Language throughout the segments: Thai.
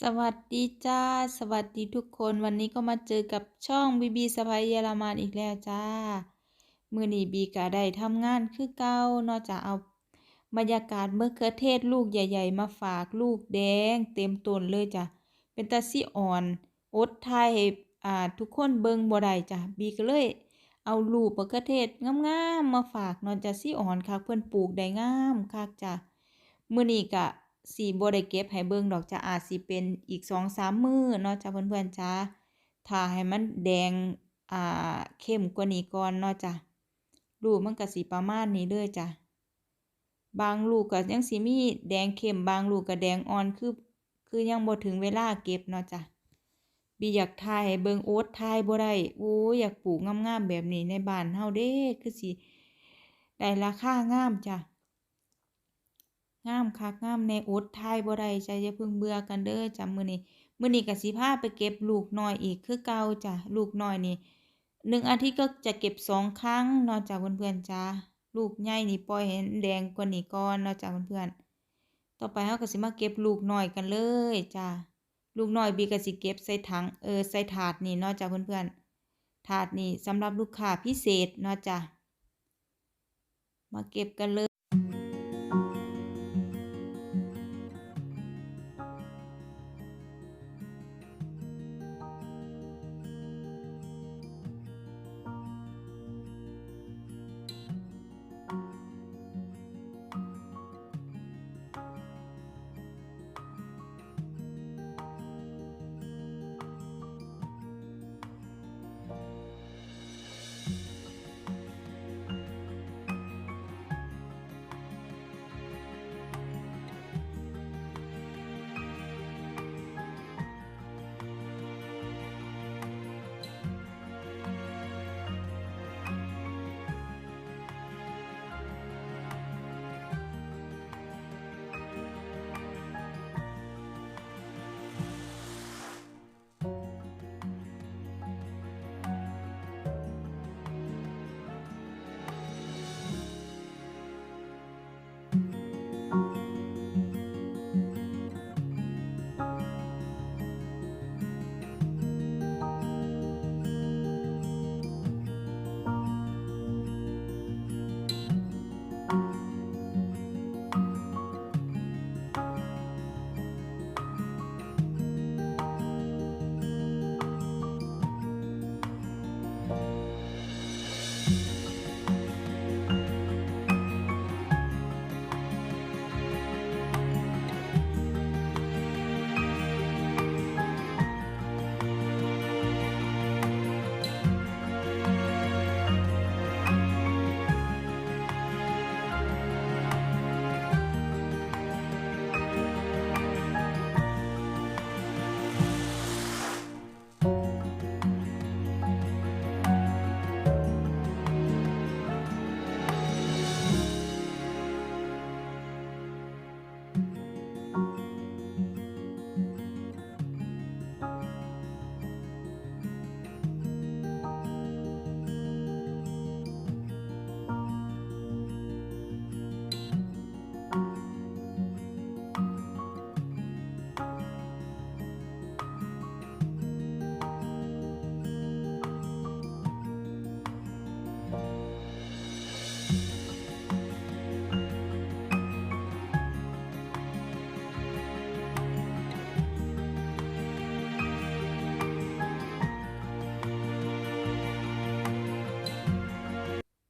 สวัสดีจ้า สวัสดีทุกคนวันนี้ก็มาเจอกับช่องบีบีสไปเยอรมันอีกแล้วจ้า มือนี้บีก็ได้ทำงานคือเก่านอกจากเอาบรรยากาศมะเขือเทศลูกใหญ่ ๆ มาฝากลูกแดง เต็มต้นเลยจ้ะเป็นตาซีอ่อนอดทยอ่าทุกคนเบิ่งบ่ได้จ้ะบีก็เลย เอาลูกมะเขือเทศงามๆมาฝากนอนจ้ะซีอ่อนคักเพิ่อนปลูกได้งามคักจ้ะมือนี้ก็ สิบ่ได้เก็บให้เบิ่งดอกจะอาจสิเป็นอีก2-3มื้อเนาะจ้ะเพื่อนๆจ้าถ้าให้มันแดงอ่าเข้มกว่านี้ก่อนเนาะจ้ะลูมันก็สิประมาณนี้เลยจ้ะบางลูกก็ยังสิมีแดงเข้มบางลูกก็แดงอ่อนคือคือยังบ่ถึงเวลาเก็บเนาะจ้ะบีอยากถ่ายเบิ่งโอ๊ตถ่ายบ่ได้โอ้ยอยากปลูกงามๆแบบนี้ในบ้านเฮาเด้คือสิได้ราคางามจ้ะ งามคักงามแน่อดทายบ่ได้ใจ้ะอย่าพิ่งเบื่อกันเด้อจ้ะมื้อนี้มื้อนี้ก็สิพาไปเก็บลูกน้อยอีกคือเก่าจ้ะลูกน้อยนี่หนึ่งอาทิตย์ก็จะเก็บสองครั้งนาะจ้ะเพื่อนๆจ้าลูกใหญ่นี่ปล่อยให้แดงกว่านี้ก่อนนาะจ้ะเพื่อนๆต่อไปเฮาก็สิมาเก็บลูกน้อยกันเลยจ้ะลูกน้อยบีก็สิเก็บใส่ถังเออใส่ถาดนี่นาะจ้ะเพื่อนๆถาดนี่สำหรับลูกค้าพิเศษนาะจ้ะมาเก็บกันเลย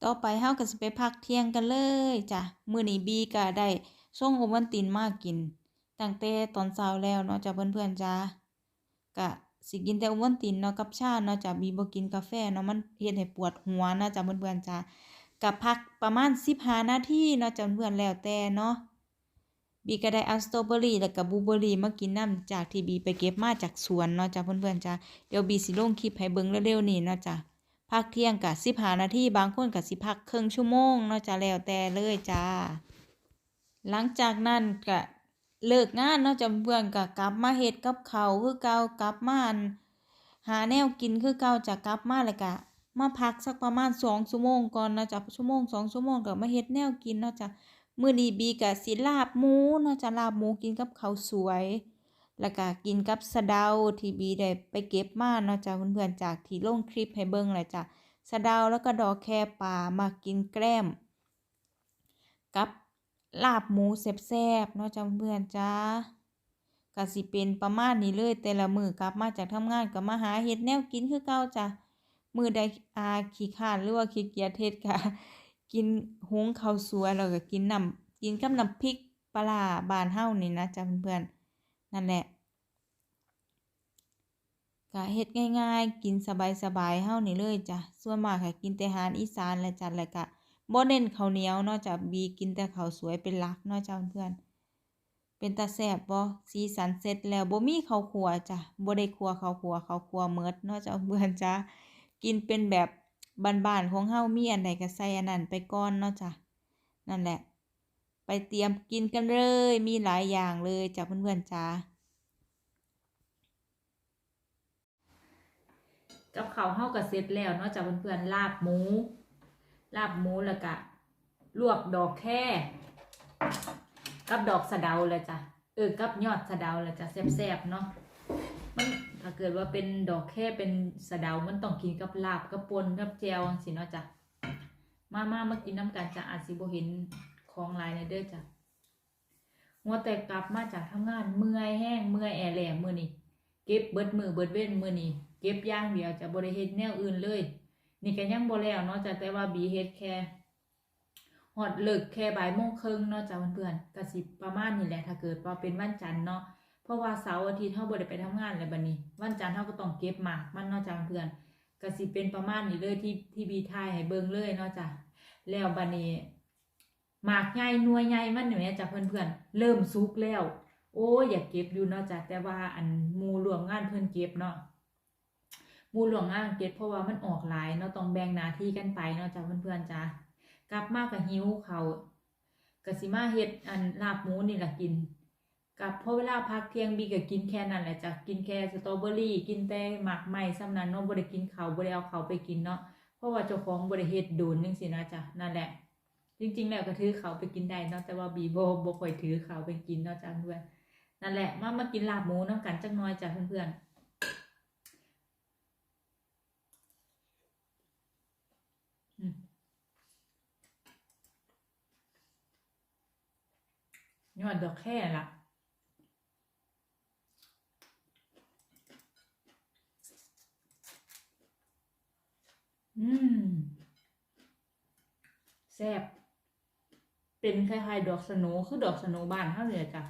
ต่อไปเฮาก็สิไปพักเที่ยงกันเลยจ้ะมื้อนี้บีก็ได้ส่งโอวัลตินมากินตั้งแต่ตอนเช้าแล้วเนาะจ้ะเพื่อนๆจ้าก็สิกินแต่โอวัลตินเนาะกับชาเนาะจ้ะบีบ่กินกาแฟเนาะมันเฮ็ดให้ปวดหัวนะจ้ะเพื่อนๆจ้าก็พักประมาณ15นาทีเนาะจ้ะเพื่อนๆแล้วแต่เนาะบีก็ได้เอาสตรอเบอรี่แล้วก็บลูเบอรี่มากินนํจากที่บีไปเก็บมาจากสวนเนาะจ้ะเพื่อนๆจ้าเดี๋ยวบีสิลงคลิปให้เบิ่งเร็วๆนี้เนาะจ้ะ พักเที่ยงกะสิบหานาทีบางคนกะสิพักครึ่งชั่วโมงเนาะจะแล้วแต่เลยจ้า หลังจากนั้นกะเลิกงานเนาะจำเพื่อนกะกลับมาเฮ็ดกับเขาคือเก่ากลับมาหาแนวกินคือเก่าจะกลับมาแล้วกะมาพักสักประมาณสองชั่วโมงก่อนเนาะจ้ะชั่วโมงสองชั่วโมงก็มาเฮ็ดแนวกินเนาะจ้ะมื้อนี้บีกะสิลาบหมูเนาะจ้ะลาบหมูกินกับข้าวสวย แล้วก็กินกับสะเดาที่บีได้ไปเก็บมาเนาะจ้ะเพื่อนๆจากที่ลงคลิปให้เบิ่งแหละจ้ะสะเดาแล้วก็ดอกแคป่ามากินแกล้มกับลาบหมูแซ่บๆเนาะจ้ะเพื่อนๆจ้าก็สิเป็นประมาณนี้เลยแต่ละมือกลับมาจากทำงานก็มาหาเฮ็ดแนวกินคือเก่าจ้ะมือใดอาขี้คร้านหรือว่าขี้เกียจเฮ็ดก็กินหุงข้าวสวยแล้วก็กินน้ำกินกับน้ำพริกปลาบานเฮานี่นะจ้ะเพื่อนๆ นั่นแหละก็เฮ็ดง่ายๆ กินสบายๆเฮานี่เลยจ้ะ ส่วนมากก็กินแต่อาหารอีสานและจ้ะแล้วก็บ่เน้นข้าวเหนียวนาะจ้ะบีกินแต่ข้าวสวยเป็นหลักนาะจ้ะเพื่อน เป็นตาแซ่บบ่สีสันเสร็จแล้วบ่มีข้าวคั่วจ้ะบ่ได้คั่วข้าวคั่วข้าวคั่วหมดนาะจ้ะเพื่อนจ้ะกินเป็นแบบบ้านๆของเฮามีอันใดก็ใส่อันนั้นไปก่อนเนาะจ้ะนั่นแหละ เตรียมกินกันเลย มีหลายอย่างเลยจ้ะเพื่อนๆจ้ากับเขาวเฮาก็เสร็จแล้วเนาะจากเพื่อนๆลาบหมู ลาบหมูแล้วก็ลวกดอกแค่ กับดอกสะเดาเลยจ้ะเออกับยอดสะเดาเลยจ้ะแซ่บๆเนาะมันถ้าเกิดว่าเป็นดอกแค่เป็นสะเดา มันต้องกินกับลาบกับปนกับแจวจังซี่เนาะจ้ะมามามากินน้ำกันจ้ะอาจสิบ่เห็น ของลายในเด้อจ้ะงัวแต่กลับมาจากทำงานเมื่อยแห้งเมื่อยแอแหลมมือนี้เก็บเบิดมือเบิดเว้นมือนี้เก็บย่างเดียวจะบ่ได้เฮ็ดแนวอื่นเลย นี่ก็ยังบ่แล้วเนาะจ้ะแต่ว่าบีเฮ็ดแค่ฮอดเลิกแค่บ่ายโมงครึ่งเนาะจ้ะเพื่อนๆก็สิบประมาณนี้แหละถ้าเกิดว่าเป็นวันจันทร์เนาะเพราะว่าเสาร์อาทิตย์เฮาบ่ได้ไปทำงานแล้วบัดนี้ วันจันทร์เฮาก็ต้องเก็บหมากมันเนาะจ้ะเพื่อนก็สิเป็นประมาณนี้เลยที่ที่บีทายให้เบิ่งเลยเนาะจ้ะแล้วบัดนี้ หมากใหญ่หน่วยใหญ่มันเนี่แหละจ้ะเพื่อนๆเริ่มสุกแล้ว โอ้ยอยากเก็บอยู่เนาะจ้ะแต่ว่าอันมู่ร่วมงานเพิ่อนเก็บเนาะมู่ร่วมงานเก็บเพราะว่ามันออกหลายเนาะต้องแบ่งหน้าที่กันไปเนาะจ้ะเพื่อนๆจ้ะกลับมาก็หิวเขากสิมาเฮ็ดอันลาบหมูนี่แหละกินกับพอเวลาพักเที่ยงบีก็กินแค่นั้นแหละจ้ะกินแค่สตรอเบอรี่ กินแต่หมากไหม้ซ้ำนั้นเนาะบ่ได้กินเขาบ่ได้เอาเขาไปกินเนาะเพราะว่าเจ้าของบ่ได้เฮ็ดโดนจังซี่นะจ้ะนั่นแหละ จริงๆแล้วก็ถือเขาไปกินได้เนาะแต่ว่าบีโบ่บ่คอยถือเขาไปกินเนาะจ้ะเพื่อนนั่นแหละมามากินลาบหมูน้ำกันจักหน้อยจ้ะเพื่อนๆอืมยอดดอกแค่ละอืมแซ่บ เป็นคล้ายๆดอกสโนคือดอกสโนบ้านเฮาเลยอจ้ะ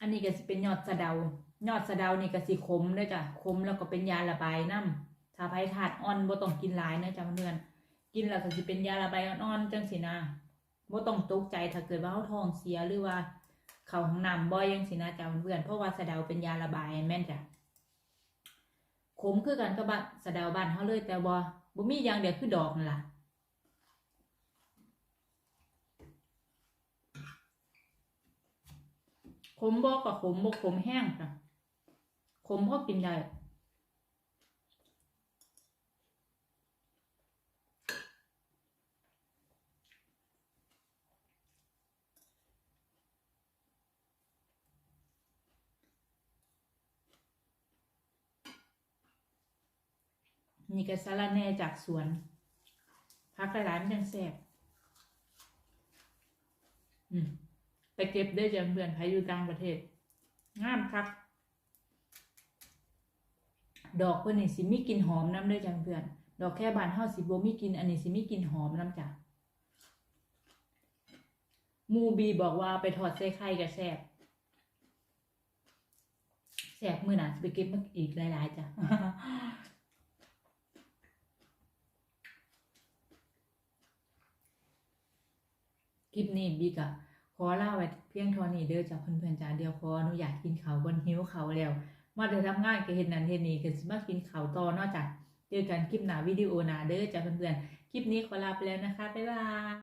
อันนี้ก็สิเป็นยอดสะเดา ยอดสะเดานี่ก็สิขมด้อจ้ะขมแล้วก็เป็นยาระบายน้ำถ้าไผถาดอ่อนบ่ต้องกินหลายนะจ้ะเพื่อนกินแล้วก็สิเป็นยาระบายอ่อนๆจังสินะบ่ต้องตกใจถ้าเกิดว่าเฮาท้องเสียหรือว่าเขาห้องน้ำบ่อยจังสินะจ้ะเพื่อนเพราะว่าสะเดาเป็นยาระบายแม่นจ้ะ ขมคือกันกับบ้านสะดาบ้านเขาเลยแต่บ่บ่มีอย่างเดียวคือดอกนั่นล่ะขมบ่กับขมบ่ขมแห้งค่ะขมพอกินได้ นี่ก็สาระแหน่จากสวนพักหลายๆมันจังแซ่บอืมไปเก็บได้จังเพื่อนใครอยู่ต่างประเทศงามคักดอกเพื่อนนี่สิมีกลิ่นหอมน้ำได้จังเพื่อน ดอกแค่บานเฮาสิบ่มีกลิ่นอันนี้สิมีกลิ่นหอมน้ำจ้ะมูบีบอกว่าไปถอดใส่ไข่กับแซ่บแซ่บมือหน่ะไปเก็บมาอีกหลาย ๆ จ้ะ คลิปนี้บีกะขอลาไว้เพียงเท่านี้เด้อจากเพื่อนๆจ้าเดียวขออนุญาตกินข้าวบนหิวข้าวแล้ว มาได้ทำงานก็เห็นนั้นเห็นนี้ก็สิมากินข้าวต่อนอกจากเจอกันคลิปหน้าวิดีโอหน้าเด้อจากเพื่อนๆคลิปนี้ขอลาไปแล้วนะคะบ๊ายบาย